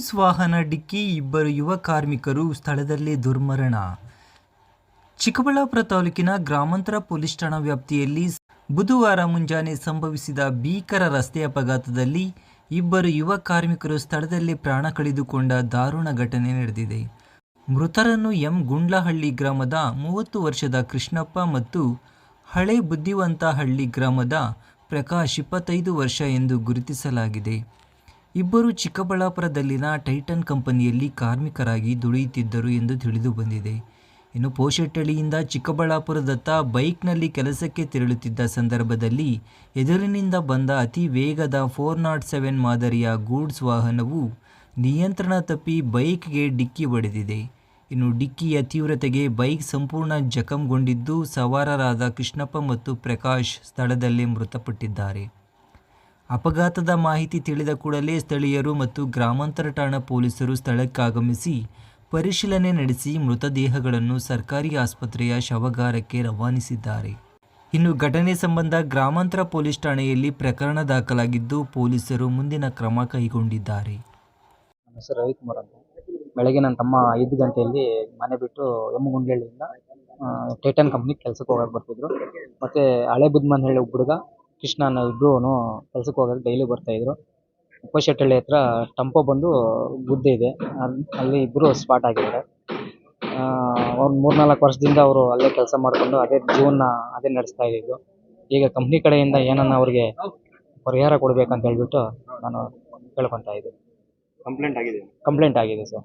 Goods ವಾಹನ ಡಿಕ್ಕಿ ಇಬ್ಬರು ಯುವ ಕಾರ್ಮಿಕರು ಸ್ಥಳದಲ್ಲೇ ದುರ್ಮರಣ. ಚಿಕ್ಕಬಳ್ಳಾಪುರ ತಾಲೂಕಿನ ಗ್ರಾಮಾಂತರ ಪೊಲೀಸ್ ಠಾಣಾ ವ್ಯಾಪ್ತಿಯಲ್ಲಿ ಬುಧವಾರ ಮುಂಜಾನೆ ಸಂಭವಿಸಿದ ಭೀಕರ ರಸ್ತೆ ಅಪಘಾತದಲ್ಲಿ ಇಬ್ಬರು ಯುವ ಕಾರ್ಮಿಕರು ಸ್ಥಳದಲ್ಲೇ ಪ್ರಾಣ ಕಳೆದುಕೊಂಡ ದಾರುಣ ಘಟನೆ ನಡೆದಿದೆ. ಮೃತರನ್ನು ಎಂ. ಗುಂಡ್ಲಹಳ್ಳಿ ಗ್ರಾಮದ ಮೂವತ್ತು ವರ್ಷದ ಕೃಷ್ಣಪ್ಪ ಮತ್ತು ಹಳೆ ಬುದ್ಧಿವಂತಹಳ್ಳಿ ಗ್ರಾಮದ ಪ್ರಕಾಶ್ ಇಪ್ಪತ್ತೈದು ವರ್ಷ ಎಂದು ಗುರುತಿಸಲಾಗಿದೆ. ಇಬ್ಬರು ಚಿಕ್ಕಬಳ್ಳಾಪುರದಲ್ಲಿನ ಟೈಟನ್ ಕಂಪನಿಯಲ್ಲಿ ಕಾರ್ಮಿಕರಾಗಿ ದುಡಿಯುತ್ತಿದ್ದರು ಎಂದು ತಿಳಿದು ಬಂದಿದೆ. ಇನ್ನು ಪೋಷೆಟ್ಟಳ್ಳಿಯಿಂದ ಚಿಕ್ಕಬಳ್ಳಾಪುರದತ್ತ ಬೈಕ್ನಲ್ಲಿ ಕೆಲಸಕ್ಕೆ ತೆರಳುತ್ತಿದ್ದ ಸಂದರ್ಭದಲ್ಲಿ ಎದುರಿನಿಂದ ಬಂದ ಅತಿ ವೇಗದ ಫೋರ್ ನಾಟ್ ಸೆವೆನ್ ಮಾದರಿಯ ಗೂಡ್ಸ್ ವಾಹನವು ನಿಯಂತ್ರಣ ತಪ್ಪಿ ಬೈಕ್ಗೆ ಡಿಕ್ಕಿ ಹೊಡೆದಿದೆ. ಇನ್ನು ಡಿಕ್ಕಿಯ ತೀವ್ರತೆಗೆ ಬೈಕ್ ಸಂಪೂರ್ಣ ಜಖಂಗೊಂಡಿದ್ದು ಸವಾರರಾದ ಕೃಷ್ಣಪ್ಪ ಮತ್ತು ಪ್ರಕಾಶ್ ಸ್ಥಳದಲ್ಲೇ ಮೃತಪಟ್ಟಿದ್ದಾರೆ. ಅಪಘಾತದ ಮಾಹಿತಿ ತಿಳಿದ ಕೂಡಲೇ ಸ್ಥಳೀಯರು ಮತ್ತು ಗ್ರಾಮಾಂತರ ಠಾಣಾ ಪೊಲೀಸರು ಸ್ಥಳಕ್ಕಾಗಮಿಸಿ ಪರಿಶೀಲನೆ ನಡೆಸಿ ಮೃತದೇಹಗಳನ್ನು ಸರ್ಕಾರಿ ಆಸ್ಪತ್ರೆಯ ಶವಗಾರಕ್ಕೆ ರವಾನಿಸಿದ್ದಾರೆ. ಇನ್ನು ಘಟನೆ ಸಂಬಂಧ ಗ್ರಾಮಾಂತರ ಪೊಲೀಸ್ ಠಾಣೆಯಲ್ಲಿ ಪ್ರಕರಣ ದಾಖಲಾಗಿದ್ದು ಪೊಲೀಸರು ಮುಂದಿನ ಕ್ರಮ ಕೈಗೊಂಡಿದ್ದಾರೆ. ನನ್ನ ಹೆಸರು ರವಿಕುಮಾರ್ ಅಂತ. ಬೆಳಗ್ಗೆ ನನ್ನ ತಮ್ಮ ಐದು ಗಂಟೆಯಲ್ಲಿ ಮನೆ ಬಿಟ್ಟು ಎಮ್ಮಗುಂಡ್ಲಹಳ್ಳಿಯಿಂದ ಟೈಟನ್ ಕಂಪ್ನಿಗೆ ಕೆಲಸಕ್ಕೆ ಹೋಗಕ್ಕೆ ಬರ್ತಿದ್ರು. ಮತ್ತು ಹಳೆ ಬುದ್ಮನ್ ಹೇಳಿ ಹುಡುಗ ಕೃಷ್ಣ ಅನ್ನೋ ಇಬ್ಬರೂ ಕೆಲ್ಸಕ್ಕೆ ಹೋಗೋದು ಡೈಲಿ ಬರ್ತಾಯಿದ್ರು ಉಪ್ಪಶೆಟ್ಟಹಳ್ಳಿ ಹತ್ರ ಟಂಪೋ ಬಂದು ಗುದ್ದೆ ಇದೆ. ಅಲ್ಲಿ ಇಬ್ಬರು ಸ್ಪಾಟ್ ಆಗಿದ್ದಾರೆ. ಒಂದು ಮೂರ್ನಾಲ್ಕು ವರ್ಷದಿಂದ ಅವರು ಅಲ್ಲೇ ಕೆಲಸ ಮಾಡಿಕೊಂಡು ಅದೇ ಜೀವನ ಅದೇ ನಡೆಸ್ತಾ ಇದ್ದಿದ್ದು. ಈಗ ಕಂಪ್ನಿ ಕಡೆಯಿಂದ ಏನನ್ನ ಅವ್ರಿಗೆ ಪರಿಹಾರ ಕೊಡಬೇಕಂತ ಹೇಳ್ಬಿಟ್ಟು ನಾನು ಕೇಳ್ಕೊತಾ ಇದ್ದೆ ಕಂಪ್ಲೇಂಟ್ ಆಗಿದೆ. ಕಂಪ್ಲೇಂಟ್ ಆಗಿದೆ ಸರ್